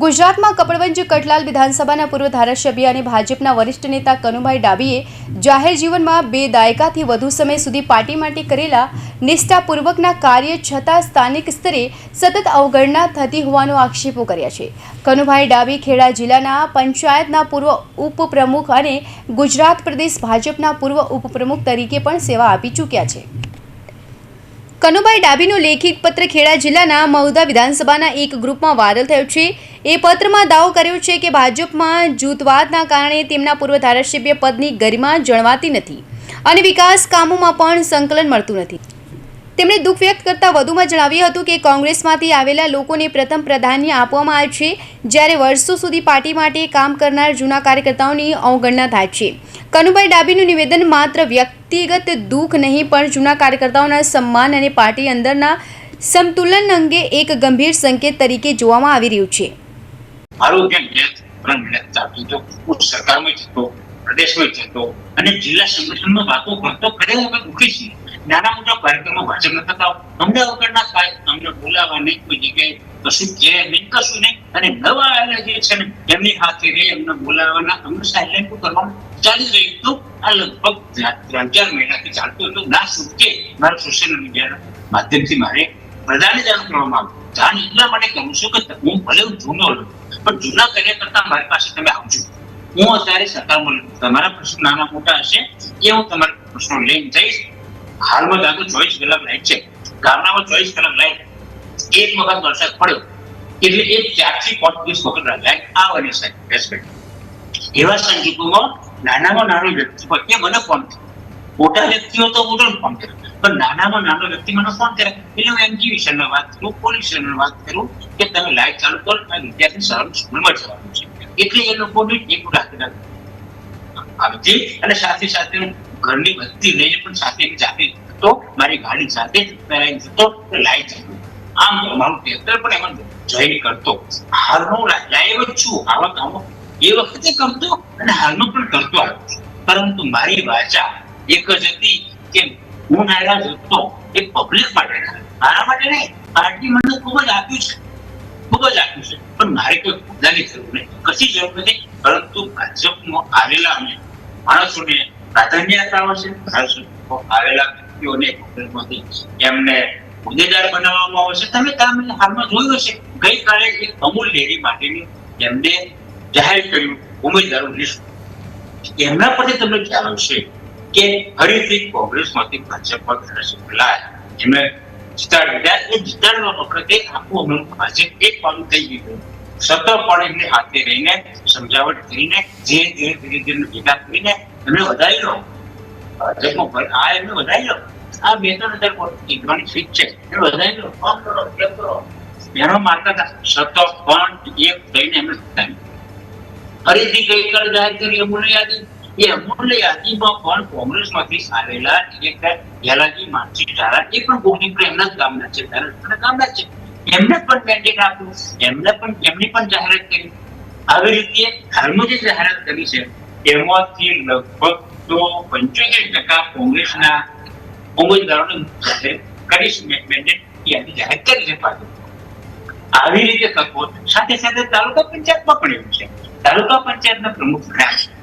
ગુજરાતમાં કપડવંજ કટલાલ વિધાનસભાના પૂર્વ ધારાસભ્ય અને ભાજપના વરિષ્ઠ નેતા કનુભાઈ ડાબીએ જાહેર જીવનમાં બે દાયકાથી વધુ સમય સુધી પાર્ટી માટે કરેલા નિષ્ઠાપૂર્વકના કાર્ય છતાં સ્થાનિક સ્તરે સતત અવગણના થતી હોવાનો આક્ષેપો કર્યા છે. કનુભાઈ ડાબી ખેડા જિલ્લાના પંચાયતના પૂર્વ ઉપપ્રમુખ અને ગુજરાત પ્રદેશ ભાજપના પૂર્વ ઉપપ્રમુખ તરીકે પણ સેવા આપી ચૂક્યા છે. કનુભાઈ ડાબીનો લેખિત પત્ર ખેડા જિલ્લાના મહુધા વિધાનસભાના એક ગ્રુપમાં વાયરલ થયો છે. એ પત્રમાં દાવો કર્યો છે કે ભાજપમાં જૂથવાદના કારણે તેમના પૂર્વ ધારાસભ્ય પદની ગરિમા જળવાતી નથી અને વિકાસ કામોમાં પણ સંકલન મળતું નથી. તેમણે દુઃખ વ્યક્ત કરતા વધુમાં જણાવ્યું હતું કે કોંગ્રેસમાંથી આવેલા લોકોને પ્રથમ પ્રાધાન્ય આપવામાં આવે છે, જ્યારે વર્ષો સુધી પાર્ટી માટે કામ કરનાર જૂના કાર્યકર્તાઓની અવગણના થાય છે. કનુભાઈ ડાબીનું નિવેદન માત્ર વ્યક્તિગત દુઃખ નહીં, પણ જૂના કાર્યકર્તાઓના સન્માન અને પાર્ટી અંદરના સંતુલન અંગે એક ગંભીર સંકેત તરીકે જોવામાં આવી રહ્યું છે. પ્રદેશમાં જતો અને જિલ્લા સંગઠનમાં વાતો કરતો ખરેખર અમે દુઃખી નાના મોટા કાર્યક્રમો ભાજપ થતા. અમને વગરના કાંઈ અમને બોલાવા નહીં, કોઈ જગ્યાએ કશું કહે નહીં, કશું નહીં. અને નવા આવેલા જે છે ને, એમની સાથે રહી, એમને બોલાવવાના, અમને સાયલેન્ટ કરવાનું? ચાલી રહ્યું હતું. આ લગભગ ત્રણ ચાર મહિનાથી ચાલતું હતું. ના છૂટકે મારા સોશિયલ મીડિયાના માધ્યમથી મારે બધાને જાણ કરવામાં આવ્યું જાણ એટલા માટે કહું છું કે હું ભલે હું જૂનો પણ જૂના કર્યા કરતા મારી પાસે તમે આવજો. હું અત્યારે સત્તામાં. તમારા પ્રશ્નો નાના મોટા હશે, એ હું તમારા પ્રશ્નો લઈને જઈશ. હાલમાં જાતો ચોવીસ કલાક લાઈટ છે. ગામડામાં ચોવીસ કલાક લાઈટ એક વખત વરસાદ પડ્યો. એટલે એ ચારથી દિવસ વખત લાઈટ આવવાની સાહેબ એવા સંગીતોમાં નાનામાં નાનો વ્યક્તિ પણ એ મને ફોન મોટા વ્યક્તિઓ તો મોટો ફોન કરે. પણ નાનામાં નાનો વ્યક્તિ મને ફોન કરે. એટલે હું એમજી વિષયમાં વાત કરું, પોલીસ વિષયમાં વાત કરું, કે તમે લાઈટ ચાલુ કરો આ વિદ્યાર્થી સારું સ્કૂલમાં જવાનું છે. એટલે એ લોકોને એક રાખી આવી અને સાથે સાથે ઘરની બધી લઈને પણ સાથે જાતે તો મારી ગાડી સાથે જ પહેરાઈ જતો લાઈ જતો. આમ મારું ટ્રેક્ટર પણ એમાં જોઈન કરતો. હાલનો લાઈવ જ છું આવા કામો એ વખતે કરતો અને હાલમાં પણ કરતો આવ્યો પરંતુ મારી વાચા એક જ હતી કે હું નારાજ હતો. એ પબ્લિક માટે મારા માટે નહીં, પાર્ટી મને ખૂબ જ આપ્યું છે. ખૂબ જ આપ્યું છે. પણ મારે કોઈ પોતાની જરૂર નહીં. કશી જરૂર નથી. પરંતુ ભાજપમાં આવેલા અમે માણસોને પ્રાધાન્ય છે. આવેલા વ્યક્તિઓને એમને હોદ્દેદાર બનાવવામાં આવે તમે તમે હાલમાં જોયું તમને ખ્યાલ આવશે કે ફરીથી કોંગ્રેસમાંથી ભાજપમાં ધારાસભ્ય લાયા એમને વખતે આખું ભાજપ એક પાલું થઈ ગયું સતત પણ એમને હાથે રહીને સમજાવટ કરીને ધીરે ધીરે ધીરે ધીરે ભેગા કરીને એમને વધારી લો. આ એમને વધારી લો. આ બે ત્રણ હજાર વોટ ફીટ છે. એ વધારી લો. ફોર્મ કરો ક્લેમ કરો. એનો મારતા સતત પણ એક થઈને એમને જીતાડી ફરીથી ગઈકાલે જાહેર કરી અમૂલ્ય યાદી. એ અમૂલ્ય યાદીમાં પણ કોંગ્રેસમાંથી આવેલા ડિરેક્ટર યાલાજી માનસી ધારા એ પણ ગોપીપુર એમના જ ગામના છે ગામના છે. એમને પણ મેન્ડેટ આપ્યું. એમને પણ એમની પણ જાહેરાત કરી. આવી રીતે હાલમાં જે જાહેરાત કરી છે એમાંથી લગભગ તો પંચોતેર ટકા કોંગ્રેસના ઉમેદવારોને કરીશ યાદી જાહેર કરી છે આવી રીતે તકો સાથે સાથે તાલુકા પંચાયતમાં પણ એવું છે. તાલુકા પંચાયતના પ્રમુખ છે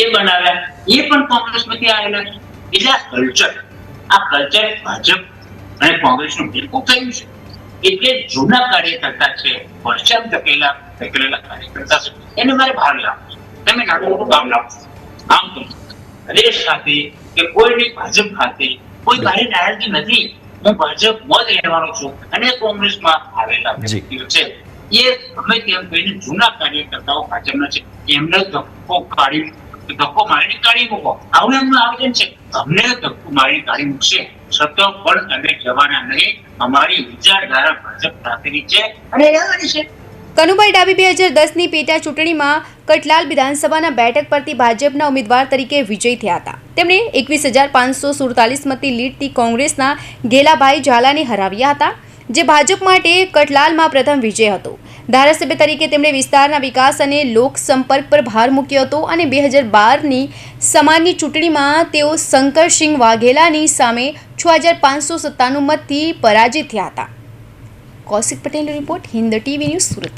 એ બનાવ્યા. એ પણ કોંગ્રેસમાંથી આવેલા છે. એટલે આ કલ્ચર. આ કલ્ચર ભાજપ અને કોંગ્રેસનું ભેગું થયું છે. એટલે જૂના કાર્યકર્તા છે. વર્ષામ ધકેલા, ધકેલેલા કાર્યકર્તા છે. એને મારે ભાર લાવવો છે. તમે નાનું મોટું કામ લાવો. આમ તો પ્રદેશ ખાતે કે કોઈની ભાજપ ખાતે કોઈ મારી નારાજગી નથી. હું ભાજપમાં જ રહેવાનો છું અને કોંગ્રેસમાં આવેલા વ્યક્તિઓ છે. એ ગમે તેમ કહીને જૂના કાર્યકર્તાઓ ભાજપના છે. એમને ધક્કો કાઢી ધક્કો મારીને કાઢી મૂકો. આવું એમનું આયોજન છે. અમને ધક્કો મારીને કાઢી મૂકશે. સતત પણ અમે જવાના નહીં. અમારી વિચારધારા ભાજપ સાથેની છે. અને એ રહેવાની છે કનુભાઈ ડાબી બે હજાર દસની પેટા ચૂંટણીમાં કટલાલ વિધાનસભાના બેઠક પરથી ભાજપના ઉમેદવાર તરીકે વિજય થયા હતા. તેમણે એકવીસ હજાર પાંચસો સુડતાલીસ મતની લીડથી કોંગ્રેસના ગેલાભાઈ ઝાલાને હરાવ્યા હતા, જે ભાજપ માટે કટલાલમાં પ્રથમ વિજય હતો. ધારાસભ્ય તરીકે તેમણે વિસ્તારના વિકાસ અને લોક સંપર્ક પર ભાર મૂક્યો હતો અને બે હજાર બારની સમાનની ચૂંટણીમાં તેઓ શંકરસિંહ વાઘેલાની સામે છ હજાર પાંચસો સત્તાણું મતથી પરાજિત થયા હતા. કૌશિક પટેલનો report Hind TV news Surat.